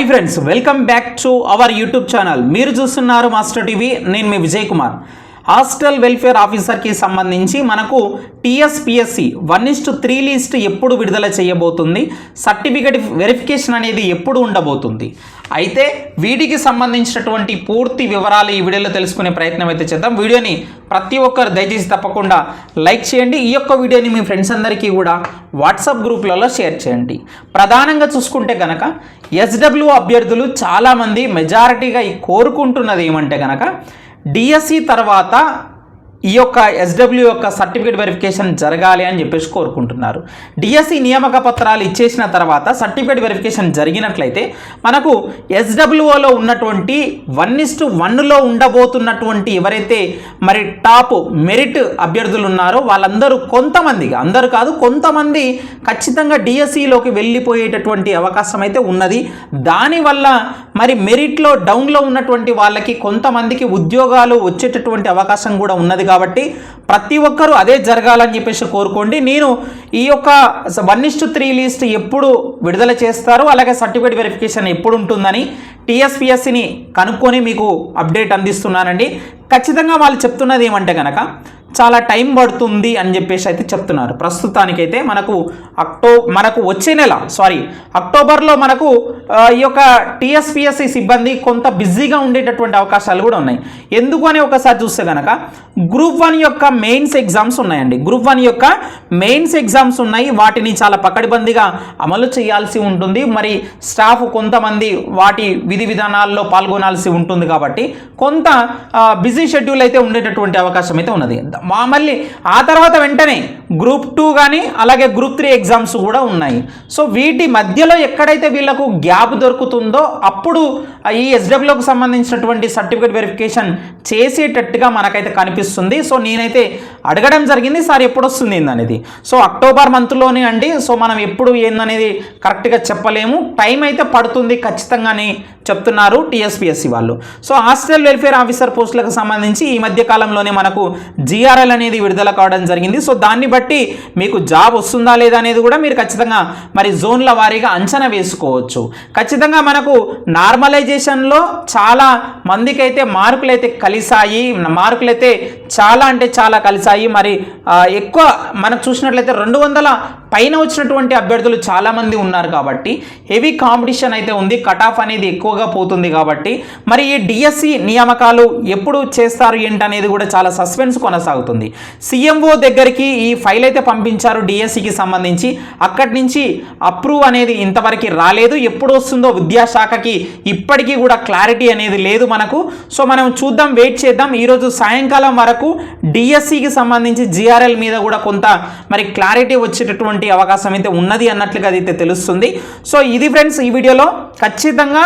Hi friends welcome back to our YouTube channel మీరు చూస్తున్నారు master TV నేను మీ విజయ్ కుమార్. హాస్టల్ వెల్ఫేర్ ఆఫీసర్కి సంబంధించి మనకు TSPSC one is to three list ఎప్పుడు విడుదల చేయబోతుంది? సర్టిఫికెట్ వెరిఫికేషన్ అనేది ఎప్పుడు ఉండబోతుంది? అయితే వీటికి సంబంధించినటువంటి పూర్తి వివరాలు ఈ వీడియోలో తెలుసుకునే ప్రయత్నం అయితే చేద్దాం. వీడియోని ప్రతి ఒక్కరు దయచేసి తప్పకుండా లైక్ చేయండి. ఈ యొక్క వీడియోని మీ ఫ్రెండ్స్ అందరికీ కూడా వాట్సాప్ గ్రూప్లలో షేర్ చేయండి. ప్రధానంగా చూసుకుంటే కనుక ఎస్డబ్ల్యూ అభ్యర్థులు చాలామంది మెజారిటీగా కోరుకుంటున్నది ఏమంటే కనుక డిఎస్సి తర్వాత ఈ యొక్క ఎస్డబ్ల్యూ యొక్క సర్టిఫికేట్ వెరిఫికేషన్ జరగాలి అని చెప్పేసి కోరుకుంటున్నారు. డిఎస్సి నియామక పత్రాలు ఇచ్చేసిన తర్వాత సర్టిఫికేట్ వెరిఫికేషన్ జరిగినట్లయితే మనకు ఎస్డబ్ల్యూఓలో ఉన్నటువంటి వన్ ఇస్టు వన్లో ఉండబోతున్నటువంటి ఎవరైతే మరి టాప్ మెరిట్ అభ్యర్థులు ఉన్నారో వాళ్ళందరూ కొంతమంది అందరూ కాదు కొంతమంది ఖచ్చితంగా డిఎస్సిలోకి వెళ్ళిపోయేటటువంటి అవకాశం అయితే ఉన్నది. దానివల్ల మరి మెరిట్లో డౌన్లో ఉన్నటువంటి వాళ్ళకి కొంతమందికి ఉద్యోగాలు వచ్చేటటువంటి అవకాశం కూడా ఉన్నది కాబట్టి ప్రతి ఒక్కరూ అదే జరగాలని చెప్పేసి కోరుకోండి. నేను ఈ యొక్క one is to three list ఎప్పుడు విడుదల చేస్తారు అలాగే సర్టిఫికేట్ వెరిఫికేషన్ ఎప్పుడు ఉంటుందని టీఎస్పిఎస్సిని కనుక్కొని మీకు అప్డేట్ అందిస్తున్నానండి. ఖచ్చితంగా వాళ్ళు చెప్తున్నది ఏమంటే కనుక చాలా టైం పడుతుంది అని చెప్పేసి అయితే చెప్తున్నారు. ప్రస్తుతానికైతే మనకు అక్టో మనకు వచ్చే నెల సారీ అక్టోబర్లో మనకు ఈ యొక్క టీఎస్పిఎస్సి సిబ్బంది కొంత బిజీగా ఉండేటటువంటి అవకాశాలు కూడా ఉన్నాయి. ఎందుకు అని ఒకసారి చూస్తే కనుక గ్రూప్ వన్ యొక్క మెయిన్స్ ఎగ్జామ్స్ ఉన్నాయండి. గ్రూప్ వన్ యొక్క మెయిన్స్ ఎగ్జామ్స్ ఉన్నాయి. వాటిని చాలా పకడ్బందీగా అమలు చేయాల్సి ఉంటుంది. మరి స్టాఫ్ కొంతమంది వాటి విధి విధానాల్లో పాల్గొనాల్సి ఉంటుంది కాబట్టి కొంత బిజీ షెడ్యూల్ అయితే ఉండేటటువంటి అవకాశం అయితే ఉన్నది. మళ్ళీ ఆ తర్వాత వెంటనే గ్రూప్ టూ కానీ అలాగే గ్రూప్ త్రీ ఎగ్జామ్స్ కూడా ఉన్నాయి. సో వీటి మధ్యలో ఎక్కడైతే వీళ్ళకు గ్యాప్ దొరుకుతుందో అప్పుడు ఈ ఎస్డబ్ల్యూకి సంబంధించినటువంటి సర్టిఫికేట్ వెరిఫికేషన్ చేసేటట్టుగా మనకైతే కనిపిస్తుంది. సో నేనైతే అడగడం జరిగింది సార్ ఎప్పుడు వస్తుంది ఏందనేది? సో అక్టోబర్ మంత్లోనే అండి సో మనం ఎప్పుడు ఏందనేది కరెక్ట్గా చెప్పలేము. టైం అయితే పడుతుంది ఖచ్చితంగానే చెప్తున్నారు టీఎస్పిఎస్సి వాళ్ళు. సో హాస్టల్ వెల్ఫేర్ ఆఫీసర్ పోస్టులకు సంబంధించి ఈ మధ్య కాలంలోనే మనకు జిఆర్ఎల్ అనేది విడుదల కావడం జరిగింది. సో దాన్ని బట్టి మీకు జాబ్ వస్తుందా లేదా అనేది కూడా మీరు ఖచ్చితంగా మరి జోన్ల వారీగా అంచనా వేసుకోవచ్చు. ఖచ్చితంగా మనకు నార్మలైజేషన్లో చాలా మందికి అయితే మార్కులు అయితే కలిసాయి మార్కులు అయితే చాలా అంటే చాలా కలిసాయి మరి ఆ, ఎక్కువ మనకు చూసినట్లయితే రెండు వందల పైన వచ్చినటువంటి అభ్యర్థులు చాలామంది ఉన్నారు కాబట్టి హెవీ కాంపిటీషన్ అయితే ఉంది కట్ ఆఫ్ అనేది ఎక్కువగా పోతుంది కాబట్టి మరి ఈ డిఎస్సి నియామకాలు ఎప్పుడు చేస్తారు ఏంటనేది కూడా చాలా సస్పెన్స్ కొనసాగుతుంది. సీఎంఓ దగ్గరికి ఈ ఫైల్ అయితే పంపించారు డిఎస్సికి సంబంధించి అక్కడి నుంచి అప్రూవ్ అనేది ఇంతవరకు రాలేదు ఎప్పుడు వస్తుందో విద్యాశాఖకి ఇప్పటికీ కూడా క్లారిటీ అనేది లేదు మనకు. సో మనం చూద్దాం వెయిట్ చేద్దాం. ఈరోజు సాయంకాలం వరకు డిఎస్సికి సంబంధించి జిఆర్ఎల్ మీద కూడా కొంత మరి క్లారిటీ వచ్చేటటువంటి అవకాశం అయితే ఉన్నది అన్నట్లుగా అయితే తెలుస్తుంది. సో ఇది ఫ్రెండ్స్ ఈ వీడియోలో ఖచ్చితంగా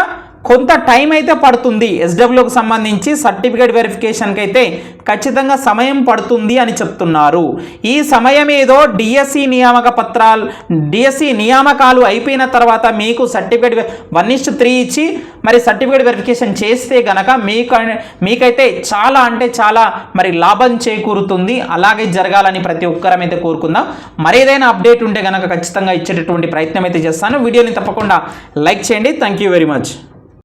కొంత టైం అయితే పడుతుంది. ఎస్డబ్ల్యూకి సంబంధించి సర్టిఫికేట్ వెరిఫికేషన్కి అయితే ఖచ్చితంగా సమయం పడుతుంది అని చెప్తున్నారు. ఈ సమయం ఏదో డిఎస్సి నియామక పత్రాలు డిఎస్సి నియామకాలు అయిపోయిన తర్వాత మీకు సర్టిఫికేట్ వన్ ఇస్ త్రీ ఇచ్చి మరి సర్టిఫికేట్ వెరిఫికేషన్ చేస్తే గనక మీకు మీకైతే చాలా అంటే చాలా మరి లాభం చేకూరుతుంది. అలాగే జరగాలని ప్రతి ఒక్కరం అయితే కోరుకుందాం. మరి ఏదైనా అప్డేట్ ఉంటే గనక ఖచ్చితంగా ఇచ్చేటటువంటి ప్రయత్నం అయితే చేస్తాను. వీడియోని తప్పకుండా లైక్ చేయండి. Thank you very much.